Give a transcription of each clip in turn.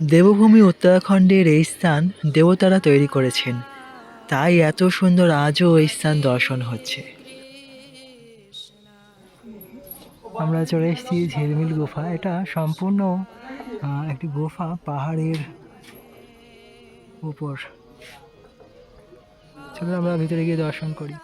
দেবভূমি উত্তরাখণ্ডের এই স্থান দেবতারা তৈরি করেছেন। তাই এত সুন্দর আজও এই স্থান দর্শন হচ্ছে। আমরা চলে এসেছি ঝিলমিল গুফা। এটা সম্পূর্ণ একটি গুফা পাহাড়ের উপর। চলো আমরা ভিতরে গিয়ে দর্শন করি।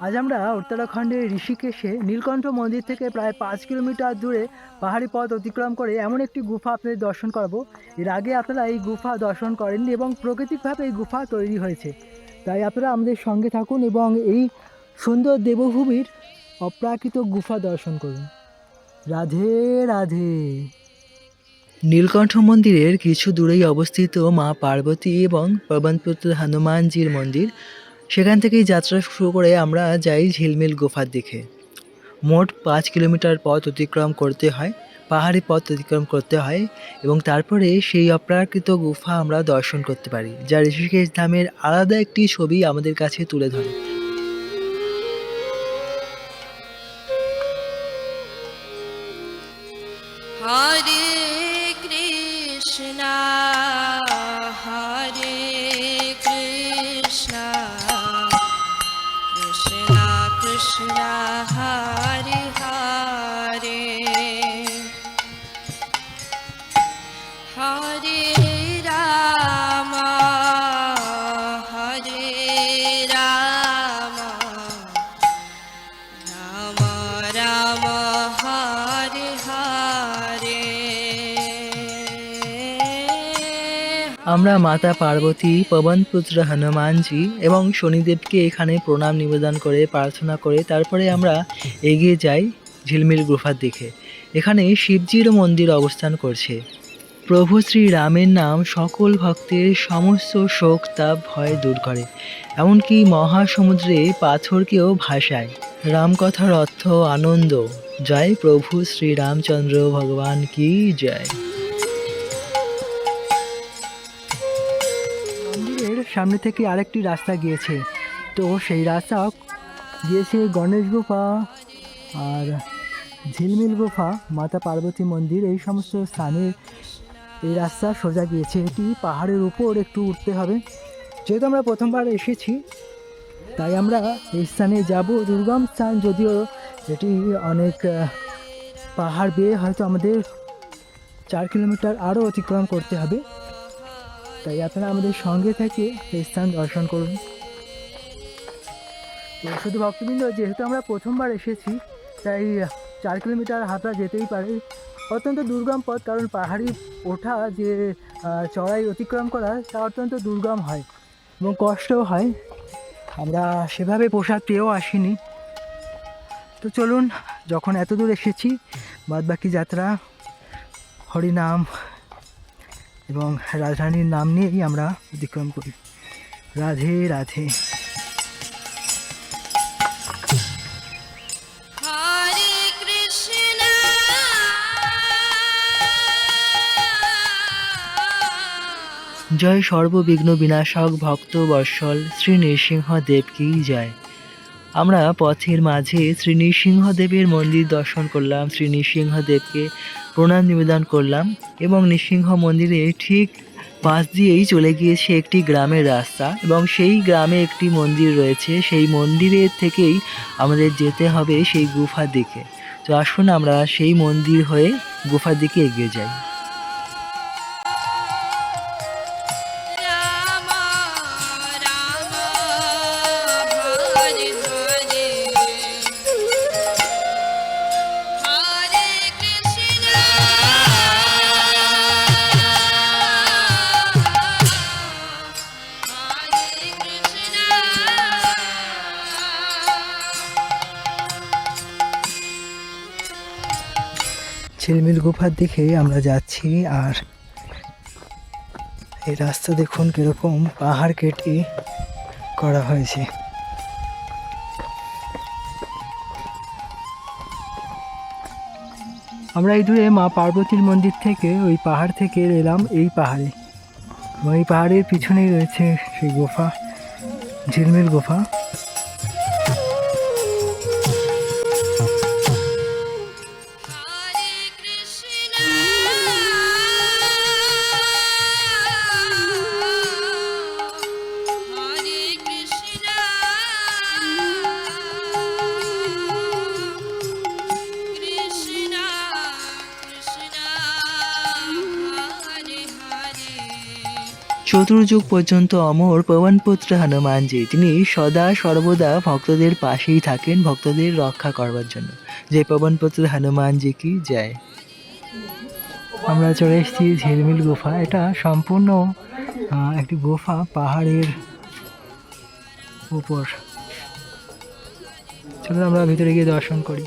আজ আমরা উত্তরাখণ্ডের ঋষিকেশে নীলকণ্ঠ মন্দির থেকে প্রায় পাঁচ কিলোমিটার দূরে পাহাড়ি পথ অতিক্রম করে এমন একটি গুফা আপনাদের দর্শন করাবো। এর আগে আপনারা এই গুফা দর্শন করেননি এবং প্রাকৃতিকভাবে এই গুফা তৈরি হয়েছে। তাই আপনারা আমাদের সঙ্গে থাকুন এবং এই সুন্দর দেবভূমির অপ্রাকৃত গুফা দর্শন করুন। রাধে রাধে। নীলকণ্ঠ মন্দিরের কিছু দূরেই অবস্থিত মা পার্বতী এবং পবনপুত্র হনুমানজির মন্দির। সেখান থেকেই যাত্রা শুরু করে আমরা যাই ঝিলমিল গুফার দিকে। মোট পাঁচ কিলোমিটার পথ অতিক্রম করতে হয়, পাহাড়ি পথ অতিক্রম করতে হয় এবং তারপরে সেই অপ্রাকৃত গুফা আমরা দর্শন করতে পারি, যা ঋষিকেশ ধামের আলাদা একটি ছবি আমাদের কাছে তুলে ধরে। আমরা মাতা পার্বতী পবনপুত্র হনুমানজি এবং শনিদেবকে এখানে প্রণাম নিবেদন করে, প্রার্থনা করে, তারপরে আমরা এগিয়ে যাই ঝিলমিল গুফার দিকে। এখানে শিবজির মন্দির অবস্থান করছে। প্রভু শ্রী রামের নাম সকল ভক্তের সমস্ত শোক, তাপ, ভয় দূর করে। এমনকি মহাসমুদ্রে পাথরকেও ভাসায়। রামকথার অর্থ আনন্দ। জয় প্রভু শ্রী রামচন্দ্র ভগবান কি জয়। মন্দিরের সামনে থেকে আরেকটি রাস্তা গিয়েছে। তো সেই রাস্তা গিয়েছে গণেশ গুফা আর ঝিলমিল গুফা, মাতা পার্বতী মন্দির, এই সমস্ত স্থানে এই রাস্তা সোজা গিয়েছে। এটি পাহাড়ের উপর একটু উঠতে হবে। যেহেতু আমরা প্রথমবার এসেছি, তাই আমরা এই স্থানে যাব। দুর্গম স্থান যদিও এটি অনেক পাহাড় বেয়ে হয়তো আমাদের চার কিলোমিটার আরও অতিক্রম করতে হবে। তাই আপনারা আমাদের সঙ্গে থেকে এই স্থান দর্শন করুন। তো শুধু ভক্তবৃন্দ, যেহেতু আমরা প্রথমবার এসেছি, তাই চার কিলোমিটার হাঁটা যেতেই পারে। অত্যন্ত দুর্গম পথ, কারণ পাহাড়ি ওঠা যে চড়াই অতিক্রম করা, তা অত্যন্ত দুর্গম হয় এবং কষ্টও হয়। আমরা সেভাবে পোশাক পেয়েও আসিনি। তো চলুন যখন এত দূর এসেছি বাদবাকি যাত্রা হরিনাম এবং রাজধানীর নাম নিয়েই আমরা অতিক্রম করি। রাধে রাধে। জয় সর্ববিঘ্ন বিনাশক ভক্ত বৎসল শ্রী নৃসিংহ দেব কি জয়। আমরা পথের মাঝে শ্রী নৃসিংহদেবের মন্দির দর্শন করলাম, শ্রী নৃসিংহদেবকে প্রণাম নিবেদন করলাম এবং নৃসিংহ মন্দিরে ঠিক পাশ দিয়েই চলে গিয়েছে একটি গ্রামের রাস্তা এবং সেই গ্রামে একটি মন্দির রয়েছে। সেই মন্দিরের থেকেই আমাদের যেতে হবে সেই গুফার দিকে। তো আসুন আমরা সেই মন্দির হয়ে গুফার দিকে এগিয়ে যাই। ঝিলমিল গুফার দিকে আমরা যাচ্ছি আর এই রাস্তা দেখুন কীরকম পাহাড় কেটে করা হয়েছে। আমরা এই দূরে মা পার্বতীর মন্দির থেকে ওই পাহাড় থেকে এলাম এই পাহাড়ে। এই পাহাড়ের পিছনেই রয়েছে সেই গুফা, ঝিলমিল গুফা। চতুর্যুগ পর্যন্ত অমর পবনপুত্র হনুমানজি। তিনি সদা সর্বদা ভক্তদের পাশেই থাকেন, ভক্তদের রক্ষা করবার জন্য। যে পবনপুত্র হনুমানজি কি যায় আমরা চলে এসেছি ঝিলমিল গুফা। এটা সম্পূর্ণ একটি গুফা পাহাড়ের উপর। চলো আমরা ভিতরে গিয়ে দর্শন করি।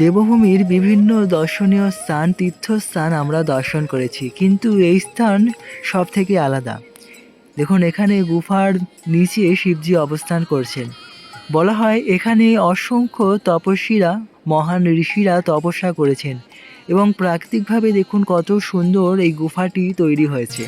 দেবভূমির বিভিন্ন দর্শনীয় স্থান, তীর্থস্থান আমরা দর্শন করেছি, কিন্তু এই স্থান সব থেকে আলাদা। দেখুন, এখানে গুফার নিচে শিবজি অবস্থান করছেন। বলা হয় এখানে অসংখ্য তপস্বীরা, মহান ঋষিরা তপস্যা করেছেন এবং প্রাকৃতিকভাবে দেখুন কত সুন্দর এই গুফাটি তৈরি হয়েছে।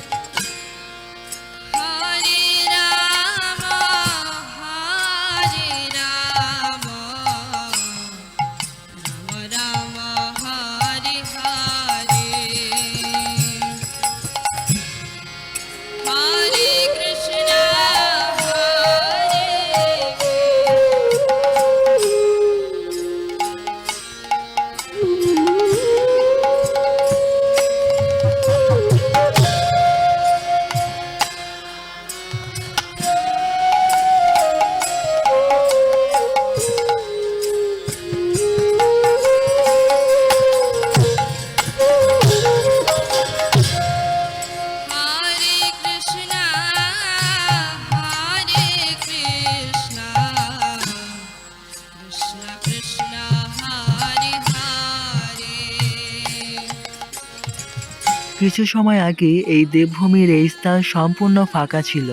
কিছু সময় আগে এই দেবভূমির এই স্থান সম্পূর্ণ ফাঁকা ছিল।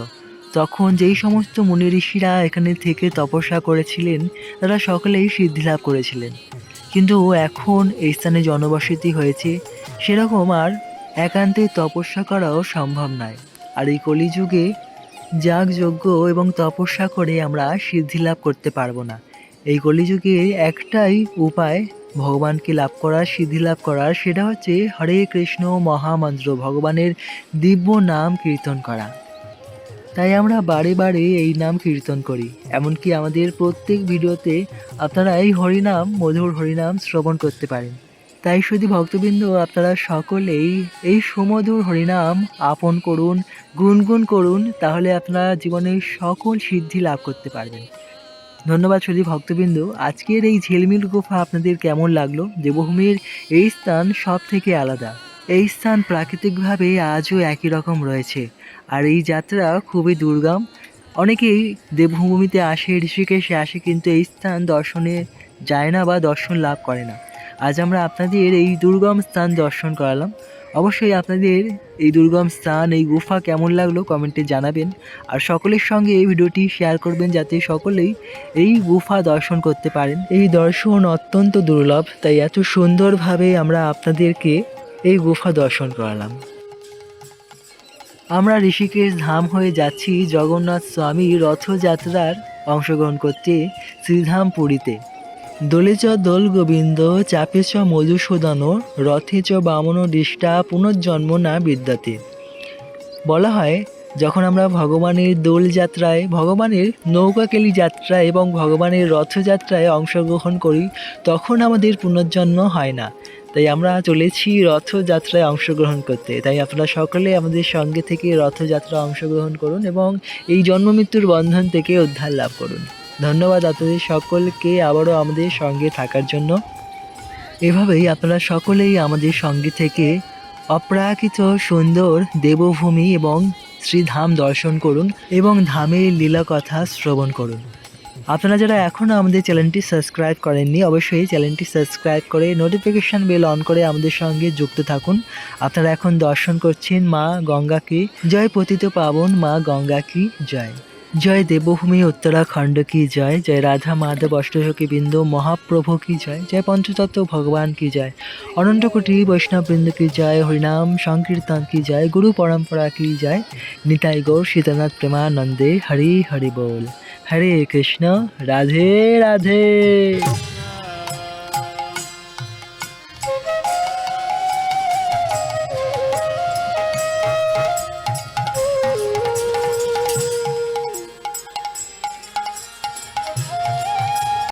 তখন যেই সমস্ত মুনি ঋষিরা এখানে থেকে তপস্যা করেছিলেন, তারা সকলেই সিদ্ধিলাভ করেছিলেন। কিন্তু এখন এই স্থানে জনবসতি হয়েছে, সেরকম আর একান্তে তপস্যা করাও সম্ভব নয়। আর এই কলিযুগে যাগযজ্ঞ এবং তপস্যা করে আমরা সিদ্ধিলাভ করতে পারব না। এই কলিযুগে একটাই উপায় ভগবানকে লাভ করার সিদ্ধি লাভ করার সেটা হচ্ছে হরে কৃষ্ণ মহামন্ত্র, ভগবানের দিব্য নাম কীর্তন করা। তাই আমরা বারে বারে এই নাম কীর্তন করি। এমনকি আমাদের প্রত্যেক ভিডিওতে আপনারা এই হরিনাম, মধুর হরিনাম শ্রবণ করতে পারেন। তাই শুধু ভক্তবৃন্দ, আপনারা সকলেই এই সুমধুর হরিনাম আপন করুন, গুনগুন করুন, তাহলে আপনারা জীবনে সকল সিদ্ধি লাভ করতে পারবেন। ধন্যবাদ শুধু ভক্তবৃন্দ। আজকের এই ঝিলমিল গুফা আপনাদের কেমন লাগল? দেবভূমির এই স্থান সব থেকে আলাদা। এই স্থান প্রাকৃতিকভাবে আজও একই রকম রয়েছে। আর এই যাত্রা খুবই দুর্গম। অনেকেই দেবভূমিতে আসে, ঋষিকেশে আসে, কিন্তু এই স্থান দর্শনে যায় না বা দর্শন লাভ করে না। আজ আমরা আপনাদের এই দুর্গম স্থান দর্শন করালাম। অবশ্যই আপনাদের এই দুর্গম স্থান, এই গুফা কেমন লাগল কমেন্টে জানাবেন। আর সকলের সঙ্গে এই ভিডিওটি শেয়ার করবেন যাতে সকলেই এই গুফা দর্শন করতে পারেন। এই দর্শন অত্যন্ত দুর্লভ, তাই এত সুন্দরভাবে আমরা আপনাদেরকে এই গুফা দর্শন করালাম। আমরা ঋষিকেশ ধাম হয়ে যাচ্ছি জগন্নাথ স্বামী রথযাত্রার অংশগ্রহণ করতে শ্রীধাম পুরীতে। দোলে চ দোল গোবিন্দ চাপে চ মধুসূদন চ বামন দৃষ্টা, পুনর্জন্ম না বিদ্যাতে। বলা হয়, যখন আমরা ভগবানের দোল যাত্রায়, ভগবানের নৌকাকেলি যাত্রা এবং ভগবানের রথযাত্রায় অংশগ্রহণ করি, তখন আমাদের পুনর্জন্ম হয় না। তাই আমরা চলেছি রথযাত্রায় অংশগ্রহণ করতে। তাই আপনারা সকলে আমাদের সঙ্গে থেকে রথযাত্রা অংশগ্রহণ করুন এবং এই জন্মমৃত্যুর বন্ধন থেকে উদ্ধার লাভ করুন। ধন্যবাদ আপনাদের সকলকে আবারও আমাদের সঙ্গে থাকার জন্য। এভাবেই আপনারা সকলেই আমাদের সঙ্গে থেকে অপ্রাকৃত সুন্দর দেবভূমি এবং শ্রীধাম দর্শন করুন এবং ধামের লীলা কথা শ্রবণ করুন। আপনারা যারা এখনও আমাদের চ্যানেলটি সাবস্ক্রাইব করেননি, অবশ্যই চ্যানেলটি সাবস্ক্রাইব করে নোটিফিকেশান বেল অন করে আমাদের সঙ্গে যুক্ত থাকুন। আপনারা এখন দর্শন করছেন মা গঙ্গা গঙ্গাকে। জয় পতিত পাবন, মা গঙ্গা কি জয়। জয় দেবভূমি উত্তরাখণ্ড কি জয়? জয় রাধা মাধব অষ্টশকী বিন্দু? মহাপ্রভু কি জয়? জয় পঞ্চতত্ত্ব ভগবান কি জয়? অনন্ত কোটি বৈষ্ণব বৃন্দ কি জয়? হরিনাম সংকীর্তন কি জয়? গুরু পরম্পরা কি জয়? নিতাই গৌর সীতানাথ প্রেমানন্দে হরি হরি বল। হরে কৃষ্ণ, রাধে রাধে।